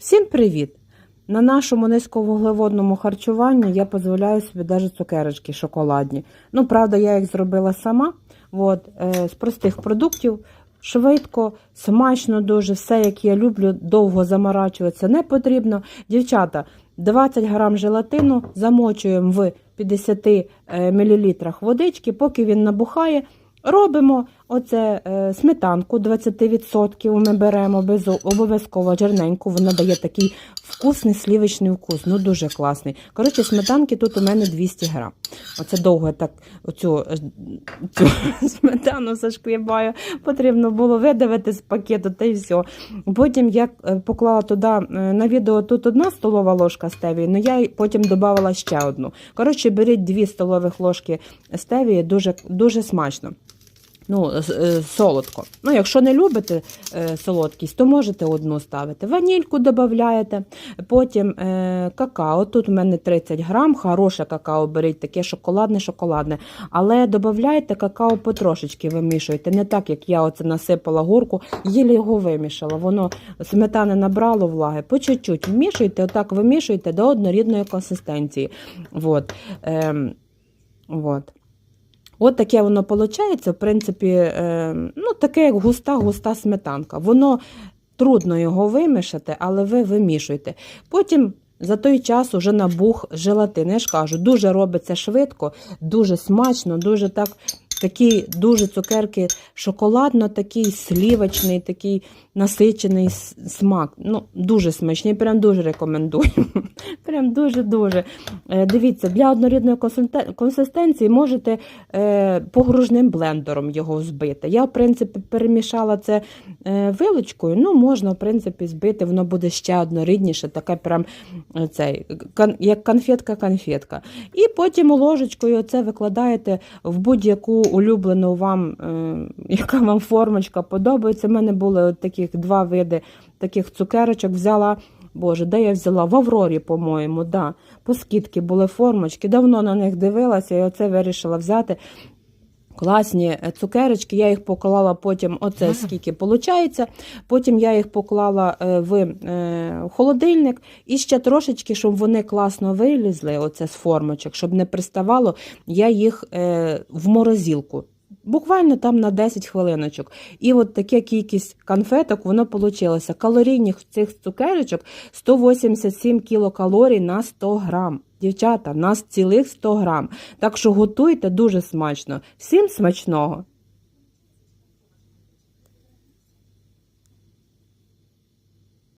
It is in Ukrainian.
Всім привіт! На нашому низьковуглеводному харчуванні я дозволяю собі навіть цукерочки шоколадні. Ну, правда, я їх зробила сама. От, е, з простих продуктів. Швидко, смачно дуже, все, як я люблю, довго заморачуватися не потрібно. Дівчата, 20 грам желатину замочуємо в 50 мл водички, поки він набухає. Робимо оце е, сметанку 20% ми беремо без обов'язково жирненьку. Вона дає такий вкусний слівочний вкус. Ну дуже класний. Коротше, сметанки тут у мене 200 грам. Оце довго так оцю, е, цю сметану зашкрібаю. Потрібно було видавити з пакету та й все. Потім я е, поклала туди е, на відео тут одна столова ложка стевії, але я потім додавала ще одну. Коротше, беріть дві столових ложки стевії, дуже, дуже смачно. Ну, е, солодко. Ну, якщо не любите е, солодкість, то можете одну ставити. Ванільку додаєте, потім е, какао. Тут у мене 30 грам, хороше какао беріть, таке шоколадне, шоколадне. Але додавайте какао потрошечки вимішуйте. Не так, як я оце насипала горку, їлі його вимішала. Воно сметани набрало влаги. По чуть-чуть вмішуйте, отак вимішуйте до однорідної консистенції. Вот. Ем, вот. От таке воно виходить, в принципі, е, ну, таке як густа-густа сметанка. Воно трудно його вимішати, але ви вимішуєте. Потім за той час уже набух желатин. Я ж кажу, дуже робиться швидко, дуже смачно, дуже так. Такі дуже цукерки шоколадно, такий слівочний, такий насичений смак. Ну, дуже смачний, прям дуже рекомендую. Прям дуже-дуже. Е, Дивіться, для однорідної консистенції можете е, погружним блендером його збити. Я, в принципі, перемішала це е, вилочкою. Ну, можна, в принципі, збити, воно буде ще однорідніше, таке прям цей, як конфетка-конфетка. І потім ложечкою це викладаєте в будь-яку улюблену вам, е, яка вам формочка подобається. У мене були от таких два види таких цукерочок. Взяла. Боже, де я взяла? В Аврорі, по-моєму, да. По скидки були формочки. Давно на них дивилася і оце вирішила взяти. Класні е, цукерочки, я їх поклала потім, оце скільки виходить. Потім я їх поклала е, в е, холодильник і ще трошечки, щоб вони класно вилізли, оце з формочок, щоб не приставало, я їх в морозилку. Буквально там на 10 хвилиночок. І от таке кількість конфеток воно получилося. Калорійних цих цукерочок 187 кілокалорій на 100 грам. Дівчата, нас цілих 100 грам. Так що готуйте дуже смачно. Всім смачного!